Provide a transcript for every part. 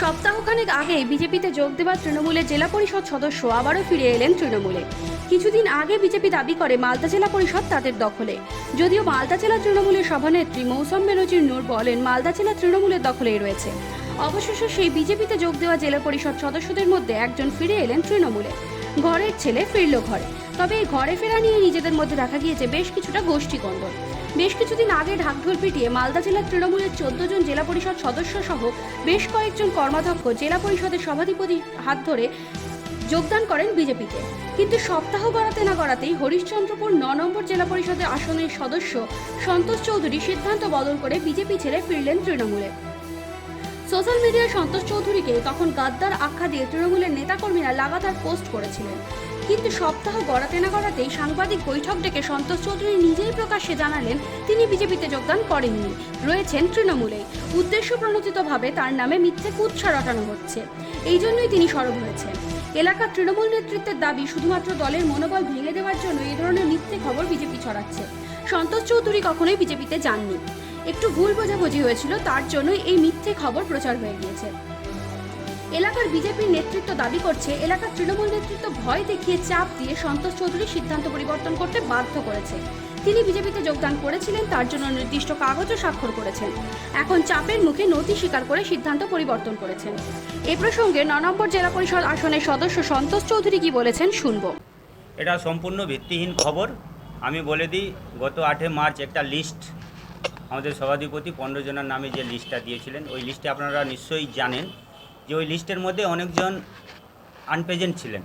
সপ্তাহখানেক আগে বিজেপিতে যোগ দেওয়া তৃণমূলের জেলা পরিষদ সদস্য আবারও ফিরে এলেন তৃণমূলে। কিছুদিন আগে বিজেপি দাবি করে মালদা জেলা পরিষদ তাদের দখলে। যদিও মালদা জেলা তৃণমূলের সভানেত্রী মৌসম বেনজির নূর বলেন, মালদা জেলা তৃণমূলের দখলেই রয়েছে। অবশেষে সেই বিজেপিতে যোগ দেওয়া জেলা পরিষদ সদস্যদের মধ্যে একজন ফিরে এলেন তৃণমূলে। ঘরের ছেলে ফিরল ঘরে। তবে এই ঘরে ফেরা নিয়ে নিজেদের মধ্যে দেখা গিয়েছে বেশ কিছুটা গোষ্ঠী কন্দল বেশ কিছুদিন আগে ঢাকঢোল পিটিয়ে মালদা জেলার তৃণমূলের চোদ্দ জন জেলা পরিষদ সদস্য সহ বেশ কয়েকজন কর্মাধ্যক্ষ জেলা পরিষদের সভাধিপতি হাত ধরে যোগদান করেন বিজেপিতে কিন্তু সপ্তাহ গড়াতে না গড়াতেই হরিশ্চন্দ্রপুর ন নম্বর জেলা পরিষদের আসনের সদস্য সন্তোষ চৌধুরী সিদ্ধান্ত বদল করে বিজেপি ছেড়ে ফিরলেন তৃণমূলে। সোশ্যাল মিডিয়ায় সন্তোষ চৌধুরীকে তখন গাদ্দার আখ্যা দিয়ে তৃণমূলের নেতাকর্মীরা লাগাতার পোস্ট করেছিলেন। কিন্তু সপ্তাহ গড়াতে না গড়াতেই সাংবাদিক বৈঠক ডেকে সন্তোষ চৌধুরী নিজেই প্রকাশ্যে জানালেন, তিনি বিজেপিতে যোগদান করেননি, রয়েছেন তৃণমূলে। উদ্দেশ্য প্রণোদিতভাবে তার নামে মিথ্যে কুৎসা রটানো হচ্ছে। এই জন্যই তিনি সরব হয়েছেন। এলাকার তৃণমূল নেতৃত্বের দাবি শুধুমাত্র দলের মনোবল ভেঙে দেওয়ার জন্য এই ধরনের মিথ্যে খবর বিজেপি ছড়াচ্ছে। সন্তোষ চৌধুরী কখনোই বিজেপিতে যাননি। একটু ভুল বোঝাবুঝি হয়েছিল, তার জন্যই এই মিথ্যে খবর প্রচার হয়ে গিয়েছে। এলাকার বিজেপির নেতৃত্ব দাবি করছে, এলাকার তৃণমূল নেতৃত্ব ভয় দেখিয়ে চাপ দিয়ে সন্তোষ চৌধুরী সিদ্ধান্ত পরিবর্তন করতে বাধ্য করেছে। তিনি বিজেপিতে যোগদান করেছিলেন, তার জন্য নির্দিষ্ট কাগজও স্বাক্ষর করেছেন। এখন চাপের মুখে নথি স্বীকার করে সিদ্ধান্ত পরিবর্তন করেছেন। এ প্রসঙ্গে ন নম্বর জেলা পরিষদ আসনের সদস্য সন্তোষ চৌধুরী কি বলেছেন শুনব। এটা সম্পূর্ণ ভিত্তিহীন খবর। আমি বলে দিই, গত আটে মার্চ একটা লিস্ট আমাদের সভাধিপতি পনেরো জনের নামে যে লিস্টটা দিয়েছিলেন, ওই লিস্টে আপনারা নিশ্চয়ই জানেন যে ওই লিস্টের মধ্যে অনেকজন আনপ্রেজেন্ট ছিলেন।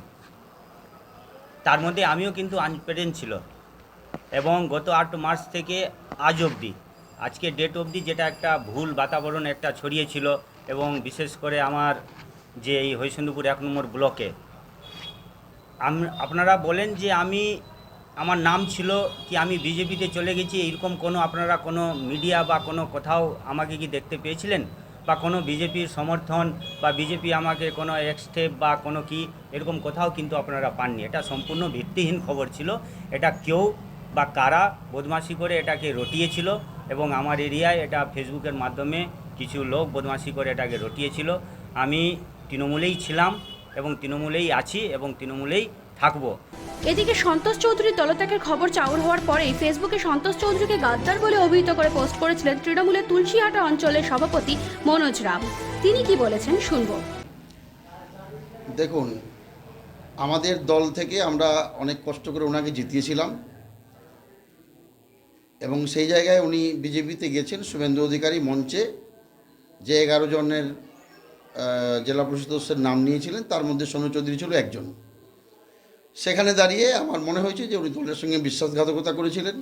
তার মধ্যে আমিও কিন্তু আনপ্রেজেন্ট ছিল এবং গত আট মার্চ থেকে আজ অবধি, আজকে ডেট অবধি যেটা একটা ভুল বাতাবরণ একটা ছড়িয়েছিল এবং বিশেষ করে আমার যে এই হরিশ্চন্দ্রপুর এক নম্বর ব্লকে। আপনারা বলেন যে আমি আমার নাম ছিল কি আমি বিজেপিতে চলে গেছি, এরকম কোনো আপনারা কোনো মিডিয়া বা কোনো কোথাও আমাকে কি দেখতে পেয়েছিলেন? বা কোনো বিজেপির সমর্থন বা বিজেপি আমাকে কোনো এক্সটেপ বা কোনো কি, এরকম কোথাও কিন্তু আপনারা পাননি। এটা সম্পূর্ণ ভিত্তিহীন খবর ছিল। এটা কেউ বা কারা বদমাশি করে এটাকে রটিয়েছিল এবং আমার এরিয়ায় এটা ফেসবুকের মাধ্যমে কিছু লোক বদমাশি করে এটাকে রটিয়েছিল। আমি তৃণমূলেই ছিলাম এবং তৃণমূলেই আছি এবং তৃণমূলেই থাকব। এদিকে সন্তোষ চৌধুরীর দলত্যাগের খবর চাউর হওয়ার পরেই ফেসবুকে সন্তোষ চৌধুরীকে গাদ্দার বলে অভিহিত করে পোস্ট করেছিলেন তৃণমূলের তুলসীহাটা অঞ্চলের সভাপতি মনোজ রাম। তিনি কি বলেছেন শুনব। দেখুন আমাদের দল থেকে আমরা অনেক কষ্ট করে ওনাকে জিতিয়েছিলাম এবং সেই জায়গায় উনি বিজেপিতে গেছেন শুভেন্দু অধিকারী মঞ্চে। যে এগারো জনের জেলা পরিষদ সদস্যের নাম নিয়েছিলেন তার মধ্যে সোনু চৌধুরী ছিল একজন। সেখানে দাঁড়িয়ে আমার মনে হয়েছে যে উনি দলের সঙ্গে বিশ্বাসঘাতকতা করেছিলেন।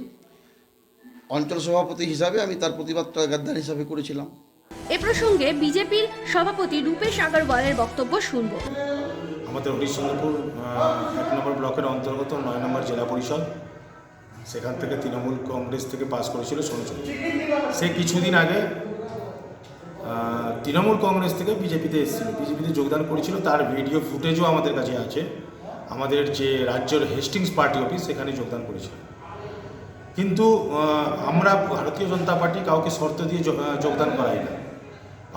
অঞ্চল সভাপতি হিসাবে আমি তার প্রতিবাদটা গাদ্দার হিসাবে করেছিলাম। এ প্রসঙ্গে বিজেপির সভাপতি রূপেশ আগরওয়ালের বক্তব্য শুনব। আমাদের হরিশ্চন্দ্রপুর এক নম্বর ব্লকের অন্তর্গত নয় নম্বর জেলা পরিষদ। সেখান থেকে তৃণমূল কংগ্রেস থেকে পাস করেছিল সোনু সে কিছুদিন আগে তৃণমূল কংগ্রেস থেকে বিজেপিতে এসেছিল। বিজেপিতে যোগদান করেছিল। তার ভিডিও ফুটেজও আমাদের কাছে আছে। আমাদের যে রাজ্যের হেস্টিংস পার্টি অফিস সেখানে যোগদান করেছিল। কিন্তু আমরা ভারতীয় জনতা পার্টি কাউকে শর্ত দিয়ে যোগদান করাই না।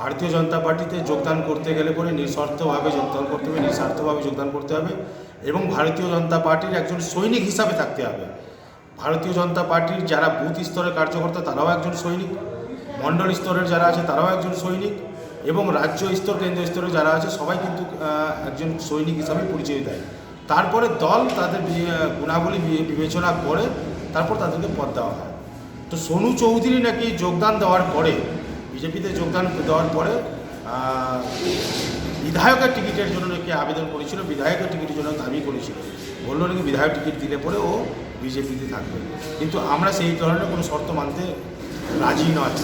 ভারতীয় জনতা পার্টিতে যোগদান করতে গেলে পরে নিঃস্বার্থভাবে যোগদান করতে হবে, নিঃস্বার্থভাবে যোগদান করতে হবে এবং ভারতীয় জনতা পার্টির একজন সৈনিক হিসাবে থাকতে হবে। ভারতীয় জনতা পার্টির যারা বুথ স্তরের কার্যকর্তা, তারাও একজন সৈনিক। মণ্ডল স্তরের যারা আছে, তারাও একজন সৈনিক এবং রাজ্য স্তর কেন্দ্র স্তরে যারা আছে, সবাই কিন্তু একজন সৈনিক হিসাবে পরিচয় দেয়। তারপরে দল তাদের গুণাবলী বিবেচনা করে তারপর তাদেরকে পদ দেওয়া হয়। তো সোনু চৌধুরী নাকি যোগদান দেওয়ার পরে, বিজেপিতে যোগদান দেওয়ার পরে বিধায়কের টিকিটের জন্য নাকি আবেদন করেছিল, বিধায়কের টিকিটের জন্য দাবি করেছিল। বলল নাকি বিধায়ক টিকিট দিলে পরে ও বিজেপিতে থাকবে। কিন্তু আমরা সেই ধরনের কোনো শর্ত মানতে রাজি নয়।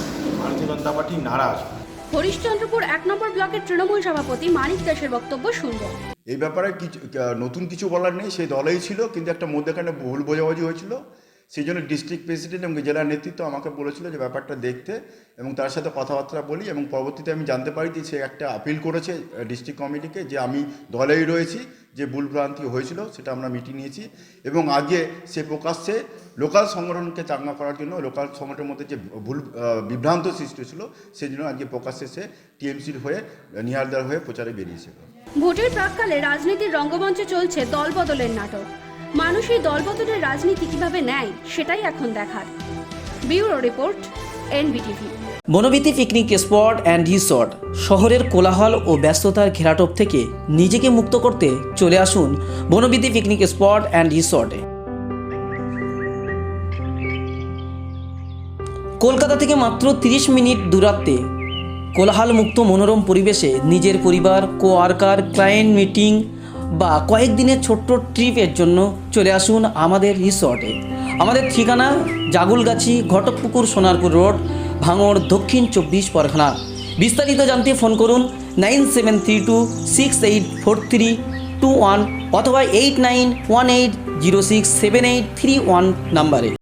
ভারতীয় জনতা পার্টি নারাজ। হরিশ্চন্দ্রপুর এক নম্বর ব্লকের তৃণমূল সভাপতি মানিক দাসের বক্তব্য শুনব। এই ব্যাপারে কিছু নতুন কিছু বলার নেই, সেই দলেই ছিল, কিন্তু একটা মধ্যেখানে ভুল বোঝাবুঝি হয়েছিল। সেই জন্য ডিস্ট্রিক্ট প্রেসিডেন্ট এবং জেলার নেতৃত্ব আমাকে বলেছিল যে ব্যাপারটা দেখতে এবং তার সাথে কথাবার্তা বলি এবং পরবর্তীতে আমি জানতে পারি যে সে একটা আপিল করেছে ডিস্ট্রিক্ট কমিটিকে যে আমি দলেই রয়েছি, যে ভুলভ্রান্তি হয়েছিল সেটা আমরা মিটিয়ে নিয়েছি এবং আগে সে প্রকাশ্যে লোকাল সংগঠনকে চাঙ্গা করার জন্য লোকাল সংগঠনের মধ্যে যে ভুল বিভ্রান্ত সৃষ্টি ছিল সেই জন্য আজকে প্রকাশ্যে সে টিএমসির হয়ে, নিহারদার হয়ে প্রচারে বেরিয়েছিল ভোটের প্রাককালে রাজনীতির রঙ্গমঞ্চে চলছে দলবদলের নাটক। মানুষ এই দলবদলের রাজনীতি কীভাবে নেয়, সেটাই এখন দেখার। Bureau report, NBTV. Banabithi picnic spot and resort, শহরের কোলাহল ও ব্যস্ততার ঘেরাটোপ থেকে নিজেকে মুক্ত করতে চলে আসুন বনবিতি পিকনিক স্পট অ্যান্ড রিসর্টে। কলকাতা থেকে মাত্র 30 মিনিট দূরত্বে কোলাহলমুক্ত মনোরম পরিবেশে নিজের পরিবার, কোয়ার্কার, ক্লায়েন্ট মিটিং বা কয়েকদিনের ছোট্ট ট্রিপের জন্য চলে আসুন আমাদের রিসর্টে আমাদের ঠিকানা জাগুলগাছি ঘটকপুকুর সোনারপুর রোড, ভাঙড়, দক্ষিণ চব্বিশ পরগনা। বিস্তারিত জানতে ফোন করুন nine seven three two six eight four three two one অথবা eight nine one eight zero six seven eight three one নাম্বারে